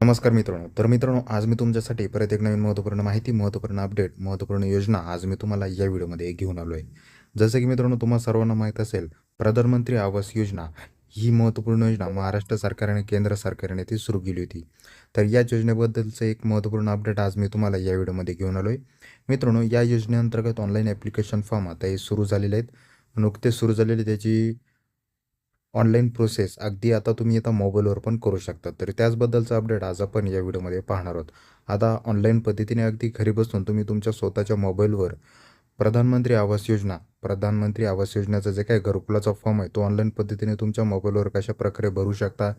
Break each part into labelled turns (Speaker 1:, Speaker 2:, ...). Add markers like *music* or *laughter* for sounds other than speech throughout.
Speaker 1: नमस्कार मित्रांनो. तर मित्रांनो आज मी तुमच्यासाठी परत एक नवीन महत्त्वपूर्ण माहिती महत्त्वपूर्ण अपडेट महत्त्वपूर्ण योजना आज मी तुम्हाला या व्हिडिओमध्ये घेऊन आलो आहे जसं की मित्रांनो तुम्हाला सर्वांना माहीत असेल प्रधानमंत्री आवास योजना ही महत्त्वपूर्ण योजना महाराष्ट्र सरकारने केंद्र सरकारने ती सुरू केली होती. तर या योजनेबद्दलचं एक महत्त्वपूर्ण अपडेट आज मी तुम्हाला या व्हिडिओमध्ये घेऊन आलो आहे मित्रांनो या योजनेअंतर्गत ऑनलाईन ॲप्लिकेशन फॉर्म आता हे सुरू झालेले आहेत. नुकतेच सुरू झालेले त्याची ऑनलाईन प्रोसेस. अगदी आता तुम्ही आता मोबाईलवर पण करू शकता. तर त्याचबद्दलचा अपडेट आज आपण या व्हिडिओमध्ये पाहणार आहोत. आता ऑनलाईन पद्धतीने अगदी घरी बसून तुम्ही तुमच्या स्वतःच्या मोबाईलवर प्रधानमंत्री आवास योजना प्रधानमंत्री आवास योजनेचा जे काही घरकुलाचा फॉर्म आहे तो ऑनलाईन पद्धतीने तुमच्या मोबाईलवर कशा प्रकारे भरू शकता?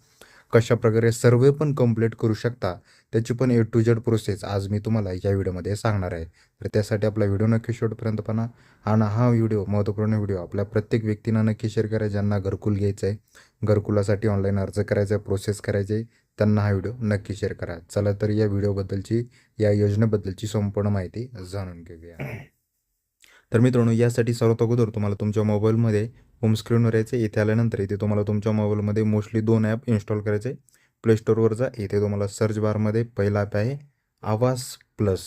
Speaker 1: कशा प्रकारे सर्वे पण कंप्लीट करू शकता त्याची पण ए टू जेड प्रोसेस आज मी तुम्हाला या व्हिडिओमध्ये सांगणार आहे. तर त्यासाठी आपला व्हिडिओ नक्की शेवटपर्यंत पहा आणि हा व्हिडिओ महत्त्वपूर्ण व्हिडिओ आपल्या प्रत्येक व्यक्तींना नक्की शेअर करा ज्यांना घरकुल घ्यायचं आहे घरकुलासाठी ऑनलाईन अर्ज करायचा आहे प्रोसेस करायची आहे त्यांना हा व्हिडिओ नक्की शेअर करा. चला तर या व्हिडिओबद्दलची या योजनेबद्दलची संपूर्ण माहिती जाणून घेऊया. तर मित्रांनो यासाठी सर्वात अगोदर तुम्हाला तुमच्या मोबाईलमध्ये होम स्क्रीनवर यायचं आहे. इथे आल्यानंतर इथे तुम्हाला तुमच्या मोबाईलमध्ये मोस्टली दोन ॲप इन्स्टॉल करायचे. आहे प्ले जा. इथे तुम्हाला सर्च बारमध्ये पहिला ॲप आहे आवास प्लस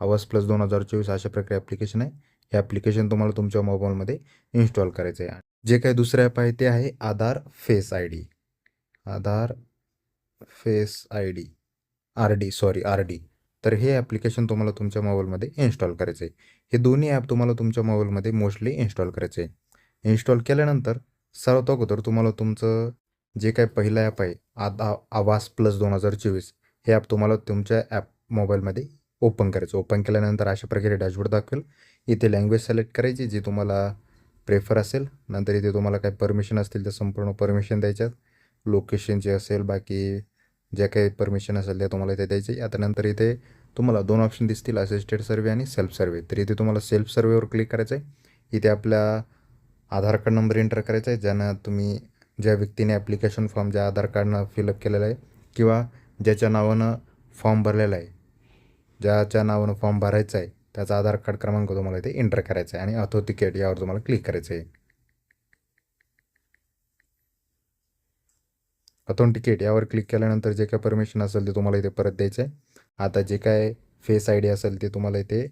Speaker 1: आवास प्लस दोन हजार चोवीस अशा प्रकारे ॲप्लिकेशन आहे. हे ॲप्लिकेशन तुम्हाला तुमच्या मोबाईलमध्ये इन्स्टॉल करायचं आहे जे काही दुसरं ॲप आहे ते आहे Aadhaar face I D Aadhaar face I D R D sorry R D तर हे ॲप्लिकेशन तुम्हाला तुमच्या मोबाईलमध्ये इन्स्टॉल करायचं आहे हे दोन्ही ॲप तुम्हाला तुमच्या मोबाईलमध्ये मोस्टली इन्स्टॉल करायचे आहे. इन्स्टॉल केल्यानंतर सर्वात अगोदर तुम्हाला तुमचं जे काही पहिलं ॲप आहे आदा आवास प्लस दोन हजार चोवीस हे ॲप तुम्हाला तुमच्या ॲप मोबाईलमध्ये ओपन करायचं. ओपन केल्यानंतर अशा प्रकारे डॅशबोर्ड दाखवेल. इथे लँग्वेज सिलेक्ट करायची जी तुम्हाला प्रेफर असेल. नंतर इथे तुम्हाला काही परमिशन असतील तर संपूर्ण परमिशन द्यायच्यात. लोकेशन जे असेल बाकी ज्या काही परमिशन असेल त्या तुम्हाला इथे द्यायची. आता नंतर इथे तुम्हाला दोन ऑप्शन दिसतील असिस्टेड सर्वे आणि सेल्फ सर्वे तर इथे तुम्हाला सेल्फ सर्वेवर क्लिक करायचं आहे इथे आपल्या आधार कार्ड नंबर एंटर करायचा आहे ज्यानं तुम्ही ज्या व्यक्तीने ॲप्लिकेशन फॉर्म ज्या आधार कार्डनं फिलअप केलेलं आहे किंवा ज्याच्या नावानं फॉर्म भरलेला आहे ज्याच्या नावानं फॉर्म भरायचा आहे त्याचा आधार कार्ड क्रमांक तुम्हाला इथे एंटर करायचा आहे आणि ऑथोटिकेट यावर तुम्हाला क्लिक करायचं आहे ऑथेंटिकेट यावर क्लिक केल्यानंतर जे काय परमिशन असेल ते तुम्हाला इथे परत द्यायचं आहे आता जे काय फेस आय डी असेल ते तुम्हाला इथे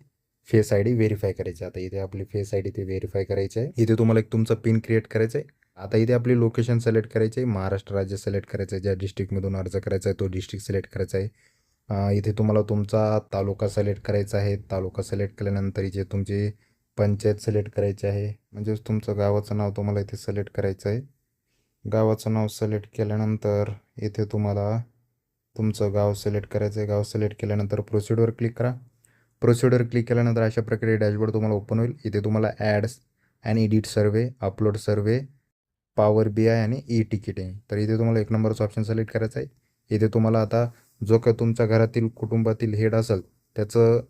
Speaker 1: फेस आय डी व्हेरीफाय करायचे आता इथे आपली फेस आय डी ते व्हेरीफाय करायची आहे. इथे तुम्हाला एक तुमचं पिन क्रिएट करायचं आहे. आता इथे आपली लोकेशन सिलेक्ट करायची आहे. महाराष्ट्र राज्य सिलेक्ट करायचं आहे. ज्या डिस्ट्रिक्टमधून अर्ज करायचा आहे तो डिस्ट्रिक्ट सिलेक्ट करायचा आहे. इथे तुम्हाला तुमचा तालुका सिलेक्ट करायचा आहे. तालुका सिलेक्ट केल्यानंतर इथे तुमची पंचायत सिलेक्ट करायची आहे. म्हणजेच तुमचं गावाचं नाव तुम्हाला इथे सिलेक्ट करायचं आहे. गावाचं नाव सिलेक्ट केल्यानंतर इथे तुम्हाला तुमचं गाव सिलेक्ट करायचं आहे. गाव सिलेक्ट केल्यानंतर प्रोसिडवर क्लिक करा. प्रोसिडर क्लिक केल्यानंतर अशा प्रकारे डॅशबोर्ड तुम्हाला ओपन होईल. इथे तुम्हाला adds and edit survey upload survey power B I आणि ई टिकिटिंग तर इथे तुम्हाला एक नंबरचं ऑप्शन सिलेक्ट करायचं आहे. इथे तुम्हाला आता जो काही तुमच्या घरातील कुटुंबातील हेड असेल त्याचं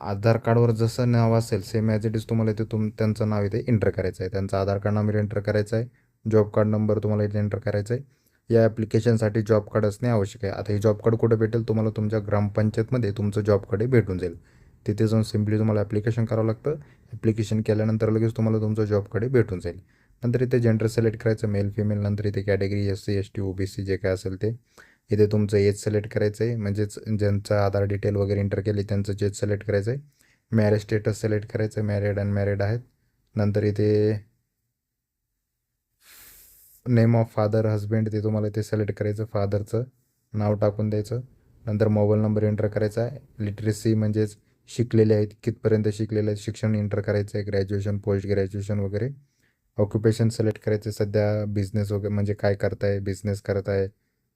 Speaker 1: आधार कार्डवर जसं नाव असेल सेम ॲज इट इज तुम्हाला इथे तुम त्यांचं नाव इथे एंटर करायचं आहे. त्यांचं आधार कार्ड नंबर एंटर करायचं आहे. जॉब कार्ड नंबर तुम्हाला इथे एंटर करायचा आहे. या ॲप्लिकेशनसाठी जॉब कार्ड असणे आवश्यक आहे. आता हे जॉब कार्ड कुठे भेटेल? तुम्हाला तुमच्या ग्रामपंचायतमध्ये तुमचं जॉब कार्ड भेटून जाईल. तिथे जाऊन सिम्पली तुम्हाला ॲप्लिकेशन करावं लागतं. ॲप्लिकेशन केल्यानंतर लगेच तुम्हाला तुमचं जॉब कार्ड भेटून जाईल. नंतर इथे जेंडर सिलेक्ट करायचं मेल फिमेल नंतर इथे category S C S T O B C जे काय असेल ते. इथे तुमचं एज सिलेक्ट करायचं आहे म्हणजेच ज्यांचं आधार डिटेल वगैरे एंटर केली त्यांचं जेज सिलेक्ट करायचं आहे मॅरेज स्टेटस सिलेक्ट करायचं आहे मॅरिड अनमॅरिड आहेत. नंतर इथे नेम ऑफ फादर हजबंड ते तुम्हाला इथे सिलेक्ट करायचं फादरचं नाव टाकून द्यायचं. नंतर मोबाईल नंबर एंटर करायचा आहे. लिटरेसी म्हणजेच शिकलेले आहेत कितपर्यंत शिकलेले आहेत शिक्षण एंटर करायचं आहे ग्रॅज्युएशन पोस्ट ग्रॅज्युएशन वगैरे. ऑक्युपेशन सिलेक्ट करायचं सध्या बिझनेस वगैरे म्हणजे काय करताय बिझनेस करताय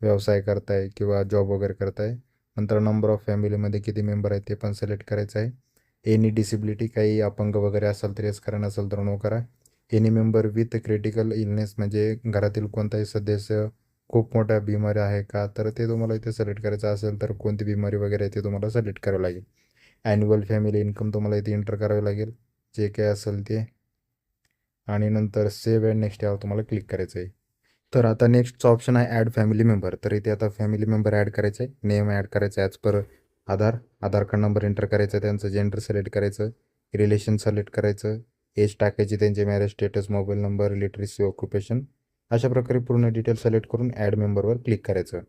Speaker 1: व्यवसाय करताय किंवा जॉब वगैरे करताय. नंतर नंबर ऑफ फॅमिलीमध्ये किती मेंबर आहेत ते पण सिलेक्ट करायचं आहे. एनी डिसेबिलिटी काही अपंग वगैरे असेल तर येस करा नसेल तर नो करा. Any member with critical illness म्हणजे घरातील कोणताही सदस्य खूप मोठ्या बिमारी आहे का तर ते तुम्हाला इथे सिलेक्ट करायचं असेल तर कोणती बिमारी वगैरे आहे ते तुम्हाला सिलेक्ट करावं लागेल. ॲन्युअल फॅमिली इन्कम तुम्हाला इथे एंटर करावे लागेल जे काय असेल ते. आणि नंतर सेव्ह अँड नेक्स्ट यावर तुम्हाला क्लिक करायचं आहे. तर आता नेक्स्टचा ऑप्शन आहे ॲड फॅमिली मेंबर तर इथे आता फॅमिली मेंबर ॲड करायचं आहे नेम ॲड करायचं आहे as per Aadhaar. Aadhaar card number enter करायचं त्यांचं जेंडर सिलेक्ट करायचं रिलेशन सिलेक्ट करायचं एज टाकायची त्यांचे marriage status mobile number literacy occupation अशा प्रकारे पूर्ण डिटेल सिलेक्ट करून ॲड मेंबरवर क्लिक करायचं.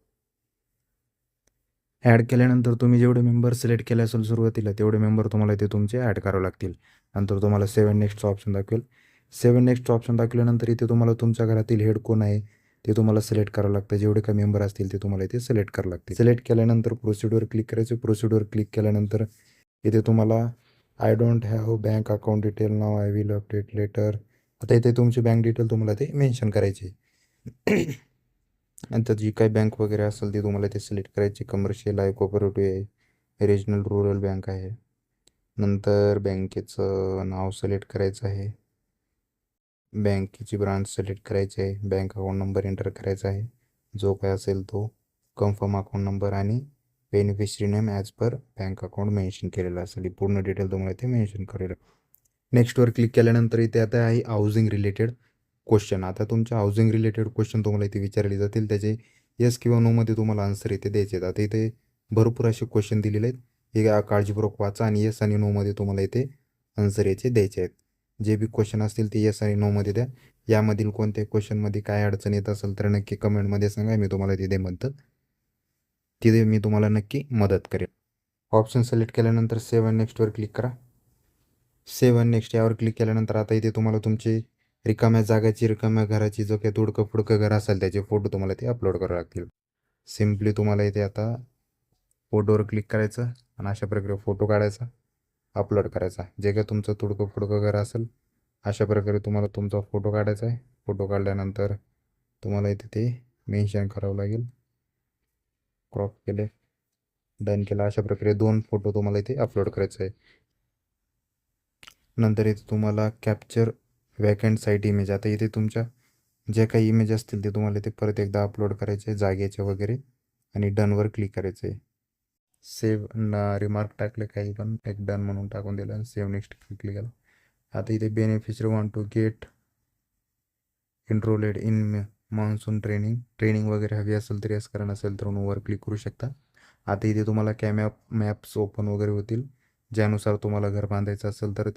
Speaker 1: ॲड केल्यानंतर तुम्ही जेवढे मेंबर सिलेक्ट केले असेल सुरुवातीला तेवढे मेंबर तुम्हाला इथे तुमचे ॲड करावे लागतील. नंतर तुम्हाला सेवन नेक्स्टचं ऑप्शन दाखवेल. सेवन नेक्स्टचं ऑप्शन दाखवल्यानंतर इथे तुम्हाला तुमच्या घरातील हेड कोण आहे ते तुम्हाला सिलेक्ट करावं लागतं. जेवढे काही मेंबर असतील ते तुम्हाला इथे सिलेक्ट करावं लागते सिलेक्ट केल्यानंतर प्रोसिड्यूर क्लिक करायचं. प्रोसिड्यूर क्लिक केल्यानंतर इथे तुम्हाला I don't have bank account detail now I will update later आता इथे तुमची बँक डिटेल तुम्हाला ते मेन्शन करायची नंतर *coughs* जी काही बँक वगैरे असेल ती तुम्हाला ते सिलेक्ट करायची कमर्शियल आहे कोऑपरेटिव्ह आहे रिजनल रुरल बँक आहे. नंतर बँकेचं नाव सिलेक्ट करायचं आहे. बँकेची ब्रांच सिलेक्ट करायची आहे. बँक अकाउंट नंबर एंटर करायचा आहे. जो काय असेल तो कन्फर्म अकाउंट नंबर आणि beneficiary name as per bank account mention केलेलं असेल. पूर्ण डिटेल तुम्हाला इथे मेन्शन करेल. नेक्स्टवर क्लिक केल्यानंतर इथे आता आहे हाऊसिंग रिलेटेड क्वेश्चन आता तुमच्या हाऊसिंग रिलेटेड क्वेश्चन तुम्हाला इथे विचारले जातील. त्याचे येस किंवा नोमध्ये तुम्हाला आन्सर इथे द्यायचे आहेत. आता इथे भरपूर असे क्वेश्चन दिलेले आहेत. हे काळजीपूर्वक वाचा आणि येस आणि नोमध्ये तुम्हाला इथे आन्सर याचे द्यायचे आहेत. जे बी क्वेश्चन असतील ते येस आणि नोमध्ये द्या. यामधील कोणत्या क्वेश्चनमध्ये काय अडचण येत असेल तर नक्की कमेंटमध्ये सांगा. मी तुम्हाला तिथे मदत तिथे मी तुम्हाला नक्की मदत करेन. ऑप्शन सिलेक्ट केल्यानंतर सेवन नेक्स्टवर क्लिक करा. सेवन नेक्स्ट यावर क्लिक केल्यानंतर आता इथे तुम्हाला तुमची रिकाम्या जागाची रिकाम्या घराची जो काही तुडकं फुडकं घर असेल त्याचे फोटो तुम्हाला ते अपलोड करावे लागतील. सिम्पली तुम्हाला इथे आता फोटोवर क्लिक करायचं आणि अशा प्रकारे फोटो काढायचा अपलोड करायचा. जे काय तुमचं तुडकं फुडकं घर असेल अशा प्रकारे तुम्हाला तुमचा फोटो काढायचा आहे. फोटो काढल्यानंतर तुम्हाला इथे ते मेन्शन करावं लागेल. क्रॉप केले. डन केला. अशा प्रकारे दोन फोटो तुम्हाला इथे अपलोड करायचे आहे नंतर इथे तुम्हाला कॅप्चर वॅकंट साईट इमेज आता इथे तुमच्या जे काही इमेज असतील ते तुम्हाला इथे परत एकदा अपलोड करायचे जागेचे वगैरे. आणि डनवर क्लिक करायचं आहे सेव्ह रिमार्क टाकले काही पण. एक डन म्हणून टाकून दिलं. सेव्ह नेक्स्ट क्लिक केलं. आता इथे beneficiary want to get enrolled in monsoon training training वगैरे हवी असेल तर यस कारण असेल तर वर क्लिक करू शकता. आता इथे तुम्हाला कॅमॅप मॅप्स ओपन वगैरे होतील. ज्यानुसार तुम्हाला घर बांधायचं असेल तर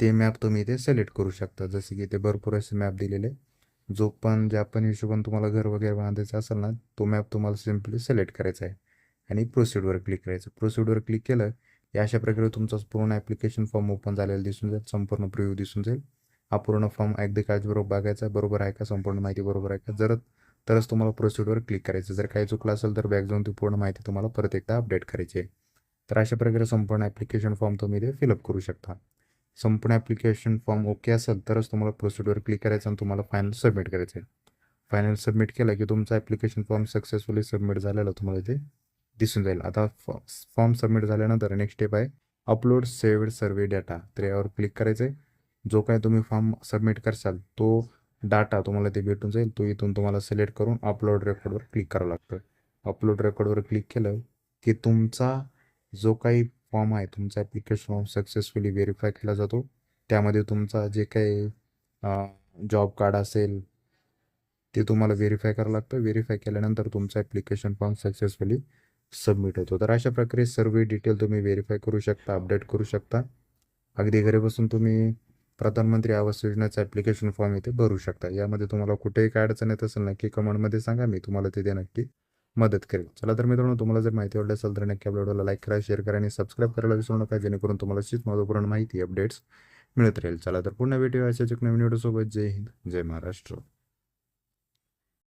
Speaker 1: ते मॅप तुम्ही इथे सिलेक्ट करू शकता. जसे की इथे भरपूर असे मॅप दिलेले जो पण ज्या पण हिशोबाने तुम्हाला घर वगैरे बांधायचं असेल ना तो मॅप तुम्हाला सिम्पली सिलेक्ट करायचा आहे. आणि प्रोसिडवर क्लिक करायचं प्रोसिडवर क्लिक केलं की अशा प्रकारे तुमचा पूर्ण ॲप्लिकेशन फॉर्म ओपन झालेला दिसून जाईल. संपूर्ण प्रिव्ह्यू दिसून जाईल. हा पूर्ण फॉर्म अगदी काळजीपूर्वक बघायचा. बरोबर आहे का? संपूर्ण माहिती बरोबर आहे का? जर तरच तुम्हाला प्रोसिडवर क्लिक करायचं. जर काही चुकलं असेल तर बॅक जाऊन ती पूर्ण माहिती तुम्हाला परत एकदा अपडेट करायची आहे. तर अशा प्रकारे संपूर्ण ॲप्लिकेशन फॉर्म तुम्ही इथे फिलअप करू शकता. संपूर्ण ॲप्लिकेशन फॉर्म ओके असेल तरच तुम्हाला प्रोसिडवर क्लिक करायचं आणि तुम्हाला फायनल सबमिट करायचं आहे. फायनल सबमिट केलं की तुमचा ॲप्लिकेशन फॉर्म सक्सेसफुली सबमिट झालेला तुम्हाला इथे दिसून जाईल. आता फॉर्म सबमिट झाल्यानंतर नेक्स्ट स्टेप आहे अपलोड सेव्ड सर्वे डेटा तर यावर क्लिक करायचं आहे जो काय तुम्ही फॉर्म सबमिट करसाल तो डाटा तुम्हाला ते भेटून जाईल. तो इथून तुम्हाला सिलेक्ट करून अपलोड रेकॉर्डवर क्लिक करावं लागतं. अपलोड रेकॉर्डवर क्लिक केलं की तुमचा जो काही फॉर्म आहे तुमचा ॲप्लिकेशन फॉर्म सक्सेसफुली व्हेरीफाय केला जातो. त्यामध्ये तुमचा जे काही जॉब कार्ड असेल ते तुम्हाला व्हेरीफाय करावं लागतं. व्हेरीफाय केल्यानंतर तुमचा ॲप्लिकेशन फॉर्म सक्सेसफुली सबमिट होतो. तर अशा प्रकारे सर्व डिटेल तुम्ही व्हेरीफाय करू शकता अपडेट करू शकता. अगदी घरी बसून तुम्ही प्रधानमंत्री आवास योजनेचा ॲप्लिकेशन फॉर्म इथे भरू शकता. यामध्ये तुम्हाला कुठेही काय अडचण येत असेल नक्की कमेंटमध्ये सांगा. मी तुम्हाला तिथे नक्की मदत करेल चला तर मित्रांनो तुम्हाला जर माहिती आवडली असेल तर नक्की आपल्या व्हिडिओला लाईक करा शेअर करा आणि सबस्क्राईब करायला विसरू नका जेणेकरून तुम्हाला अशीच महत्त्वपूर्ण माहिती अपडेट्स मिळत राहील. चला तर पुन्हा भेटूया अशाच एक नवीन व्हिडिओसोबत जय हिंद जय महाराष्ट्र.